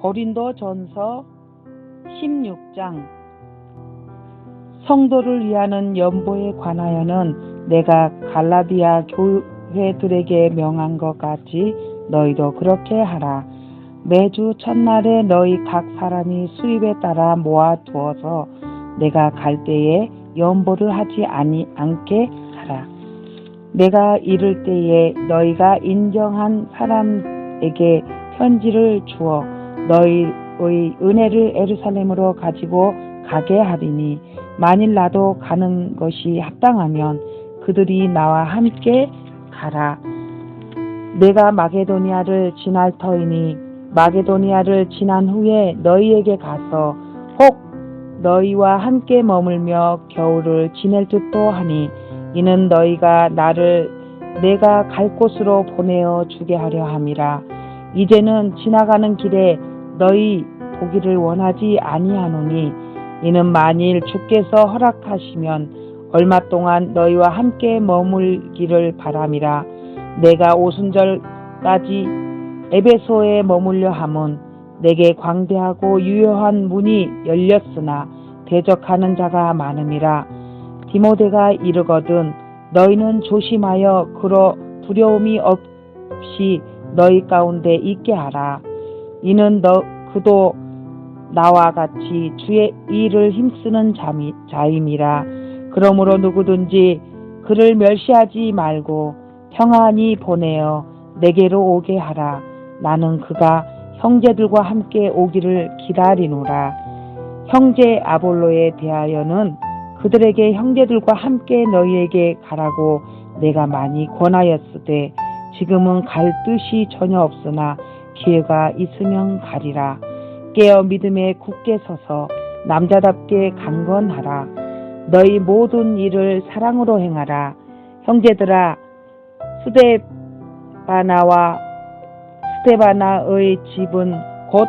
고린도 전서 16장 성도를 위하는 연보에 관하여는 내가 갈라디아 교회들에게 명한 것 같이 너희도 그렇게 하라. 매주 첫날에 너희 각 사람이 수입에 따라 모아 두어서 내가 갈 때에 연보를 하지 아니 않게 하라. 내가 이를 때에 너희가 인정한 사람에게 편지를 주어 너희의 은혜를 에루살렘으로 가지고 가게 하리니 만일 나도 가는 것이 합당하면 그들이 나와 함께 가라. 내가 마게도니아를 지날 터이니 마게도니아를 지난 후에 너희에게 가서 혹 너희와 함께 머물며 겨울을 지낼 듯도 하니 이는 너희가 나를 내가 갈 곳으로 보내어 주게 하려 함이라. 이제는 지나가는 길에 너희 보기를 원하지 아니하노니 이는 만일 주께서 허락하시면 얼마 동안 너희와 함께 머물기를 바람이라. 내가 오순절까지 에베소에 머물려 함은 내게 광대하고 유효한 문이 열렸으나 대적하는 자가 많음이라. 디모데가 이르거든 너희는 조심하여 그러 두려움이 없이 너희 가운데 있게 하라. 이는 너 그도 나와 같이 주의 일을 힘쓰는 자미, 자임이라. 그러므로 누구든지 그를 멸시하지 말고 평안히 보내어 내게로 오게 하라. 나는 그가 형제들과 함께 오기를 기다리노라. 형제 아볼로에 대하여는 그들에게 형제들과 함께 너희에게 가라고 내가 많이 권하였으되 지금은 갈 뜻이 전혀 없으나 기회가 있으면 가리라. 깨어 믿음에 굳게 서서 남자답게 강건하라. 너희 모든 일을 사랑으로 행하라. 형제들아 스데바나와 스테바나의 집은 곧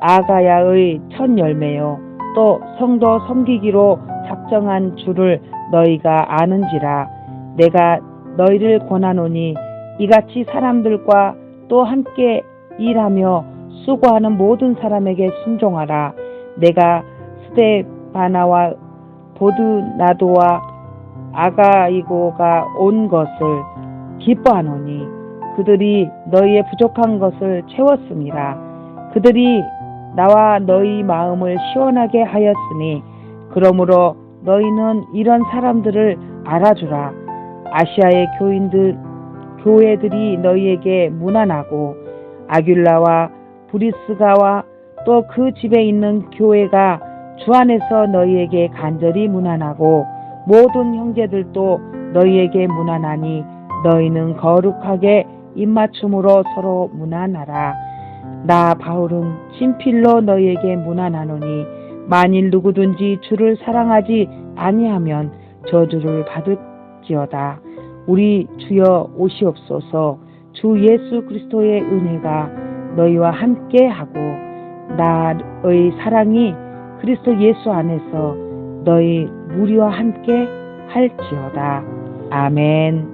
아가야의 첫 열매요. 또 성도 섬기기로 작정한 줄을 너희가 아는지라. 내가 너희를 권하노니 이같이 사람들과 또 함께 일하며 수고하는 모든 사람에게 순종하라. 내가 스테바나와 보드나도와 아가이고가 온 것을 기뻐하노니 그들이 너희의 부족한 것을 채웠습니다. 그들이 나와 너희 마음을 시원하게 하였으니 그러므로 너희는 이런 사람들을 알아주라. 아시아의 교인들 교회들이 너희에게 무난하고 아귤라와 브리스가와 또 그 집에 있는 교회가 주 안에서 너희에게 간절히 무난하고 모든 형제들도 너희에게 무난하니 너희는 거룩하게 입맞춤으로 서로 무난하라. 나 바울은 친필로 너희에게 무난하노니 만일 누구든지 주를 사랑하지 아니하면 저주를 받을지어다. 우리 주여 오시옵소서 주 예수 그리스도의 은혜가 너희와 함께 하고 나의 사랑이 그리스도 예수 안에서 너희 무리와 함께 할지어다. 아멘.